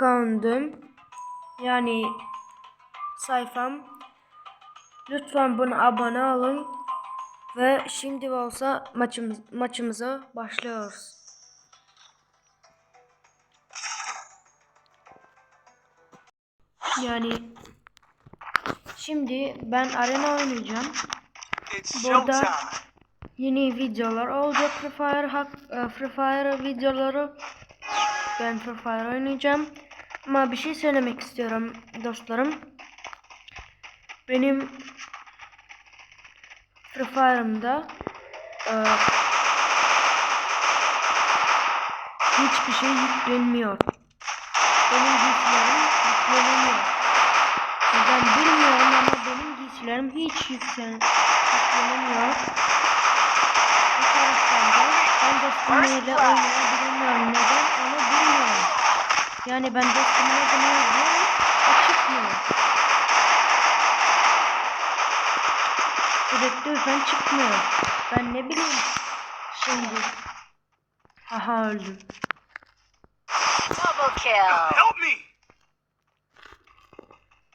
account'um yani sayfam. Lütfen buna abone olun ve şimdi olsa maçımız maçımıza başlıyoruz. Yani şimdi ben arena oynayacağım. Burada yeni videolar olacak Free Fire hak, e, Free Fire videoları. Ben Free Fire oynayacağım. Ama bir şey söylemek istiyorum dostlarım. Benim Free Fire'ımda e, hiçbir şey yüklenmiyor. Benim giysilerim yüklenemiyor. Ben bilmiyorum ama benim giysilerim hiç yüklen yüklenemiyor. Bu taraftan da ben dostumun ile oynayabilemiyorum. Neden onu. Yani ben dostumun adını yazıyorum. Çıkmıyor. Direktörsen çıkmıyor. Ben ne bileyim. Şimdi. Aha öldüm. Double kill. Help me!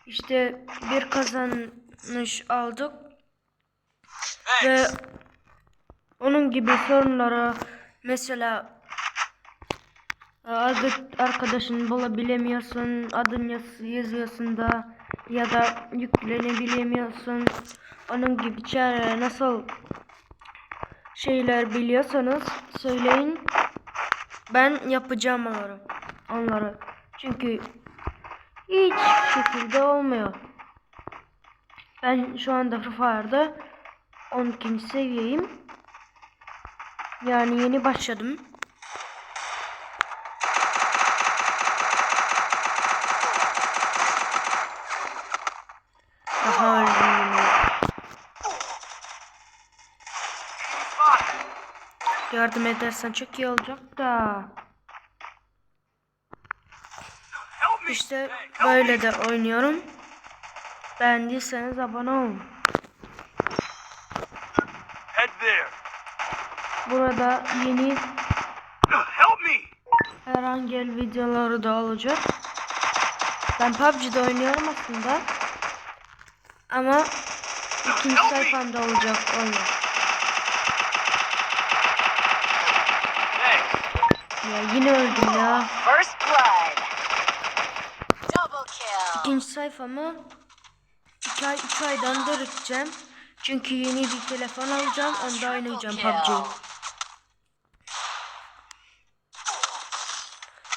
İşte bir kazanış aldık. Thanks. Ve onun gibi sorunlara mesela adı- arkadaşını bulabilemiyorsun, adın yaz- yazıyorsun da ya da yüklenebilemiyorsun. Onun gibi çare nasıl şeyler biliyorsanız söyleyin. Ben yapacağım onları. Onları. Çünkü hiç şekilde olmuyor. Ben şu anda Fire'da 12. seviyeyim. Yani yeni başladım. Daha öldüm yine. Spot. Yardım edersen çok iyi olacak da. İşte böyle de oynuyorum. Beğendiyseniz abone olun. Burada yeni herhangi videoları da olacak. Ben PUBG'de oynuyorum aslında. Ama ikinci sayfamda olacak oyun. Thanks. Ya yine öldüm ya. İkinci sayfamı 2 ay 3 aydan döneceğim. Çünkü yeni bir telefon alacağım. Onda oynayacağım PUBG.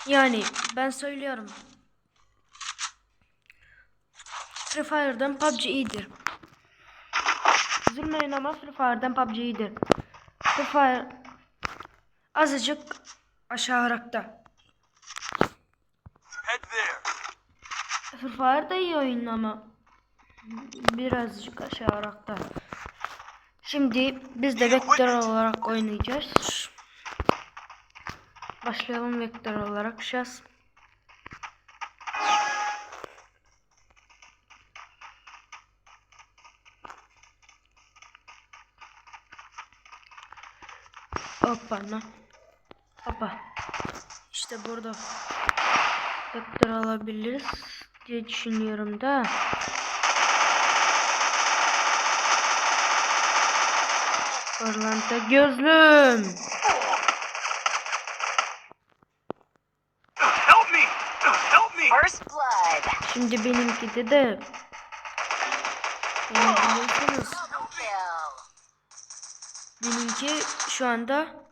Yani ben söylüyorum. Free Fire'dan PUBG iyidir. Üzülmeyin ama Free Fire'dan PUBG iyidir. Free Fire azıcık aşağı rakta. Head there. Free Fire da iyi oyun ama birazcık aşağı rakta. Şimdi biz de vektör olarak oynayacağız. Başlayalım vektör olarak şahs. Hoppa. Hoppa. İşte burada vektör alabiliriz diye düşünüyorum da. Orlando gözlüm. Help me! Help me! First blood. Şimdi benimki de yani biliyorsunuz benimki şu anda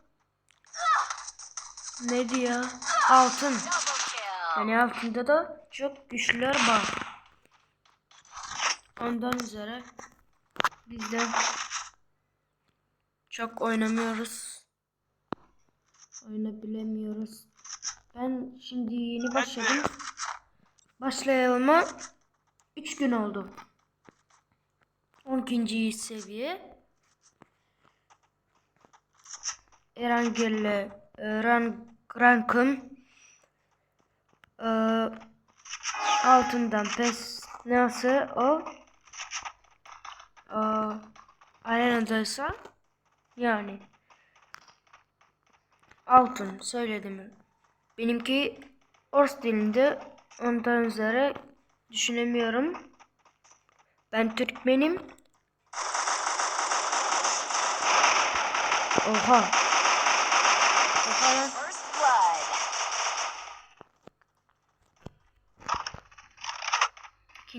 ne diyor? Altın. Yani altında da çok güçlüler var. Ondan üzere biz de çok oynamıyoruz. Oynabilemiyoruz. Ben şimdi yeni başladım. Başlayalıma 3 gün oldu. 12. seviye. Erangel'le rank, rankım e, altından pes nasıl o e, arenadaysa yani altın söyledim benimki Ors dilinde ondan üzere düşünemiyorum. Ben Türkmenim. Oha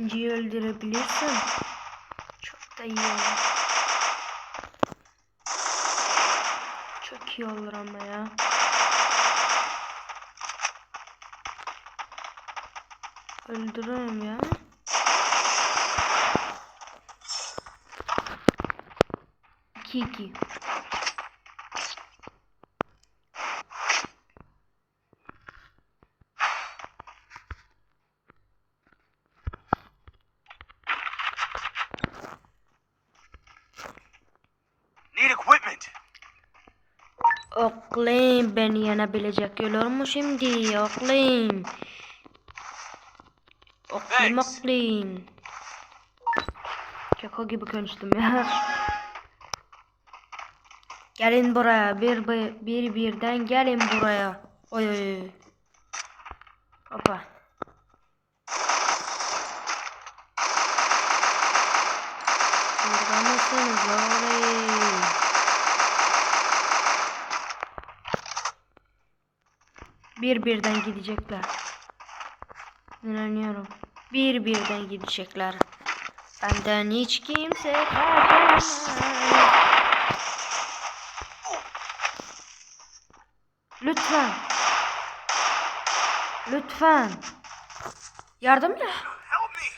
İkinciyi öldürebilirsen çok da iyi olur. Çok iyi olur ama ya. Öldürürüm ya. İki iki. Oğlum beni yenebilecek olur mu şimdi? Oğlum Thanks. oğlum. Keko gibi konuştum ya. Gelin buraya. Bir, bir, bir birden gelin buraya. Oy oy. Hoppa. Burada mısınız oğlum? Bir birden gidecekler. İnanıyorum. Bir birden gidecekler. Benden hiç kimse kaçamaz. Lütfen. Lütfen. Yardımla. Help me.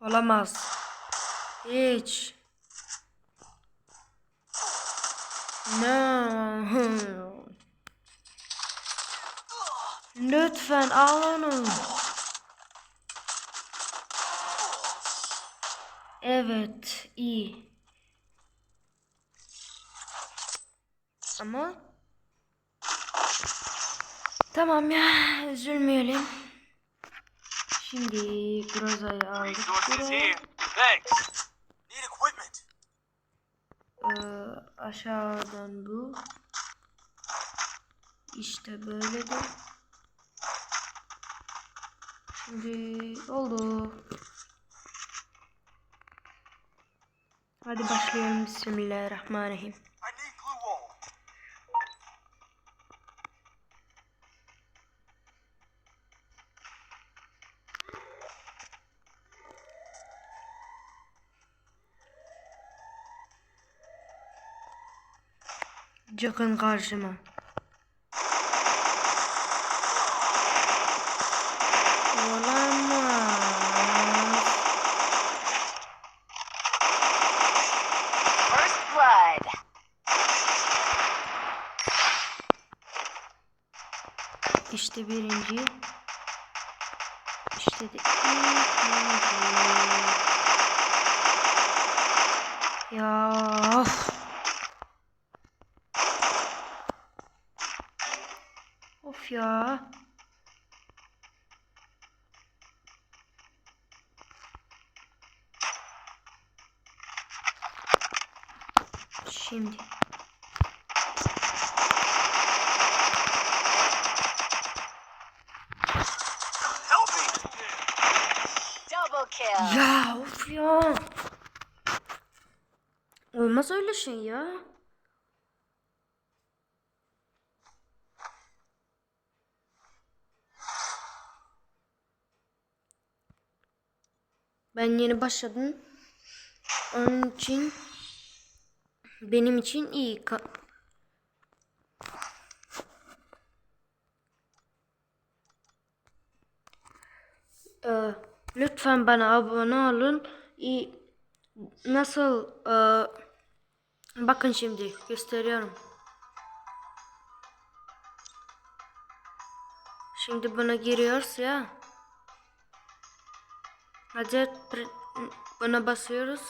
Olamaz. Hiç. No. Lütfen al onu. Evet, iyi. Ama Tamam ya, üzülmeyelim. Şimdi Groza'yı aldık. Buraya. here. Thanks. Need equipment. Ee, aşağıdan bu. İşte böyle de. Şimdi oldu. Hadi başlayalım. Bismillahirrahmanirrahim. Çıkın karşıma. Olamaz. First blood. İşte birinci. İşte de ikinci. Ya of. Ya. Şimdi. Ya of ya. Olmaz öyle şey ya. Ben yeni başladım. Onun için benim için iyi. Ee, lütfen bana abone olun. İyi. Nasıl? ee, bakın şimdi gösteriyorum. Şimdi buna giriyoruz ya. Pr- buna basıyoruz.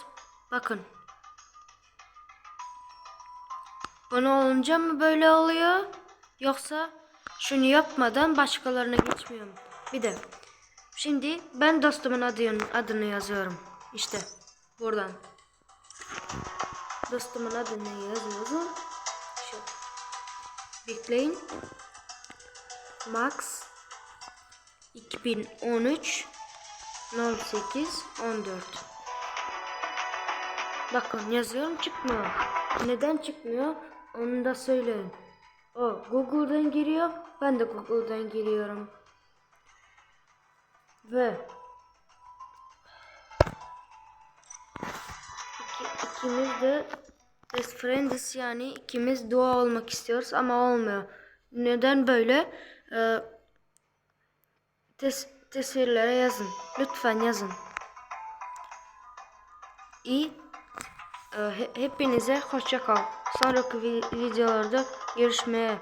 Bakın. Buna olunca mı böyle oluyor? Yoksa şunu yapmadan başkalarına geçmiyor mu? Bir de şimdi ben dostumun adını, adını yazıyorum. İşte buradan. Dostumun adını yazıyorum. Şu. Bekleyin. Max 2013 08 14 Bakın yazıyorum çıkmıyor. Neden çıkmıyor? Onu da söyleyin. O Google'dan giriyor. Ben de Google'dan giriyorum. Ve iki, ikimiz de best friends yani ikimiz dua olmak istiyoruz ama olmuyor. Neden böyle? Ee, tes tesirlere yazın. Lütfen yazın. İyi. He- hepinize hoşça kal. Sonraki vi- videolarda görüşmeye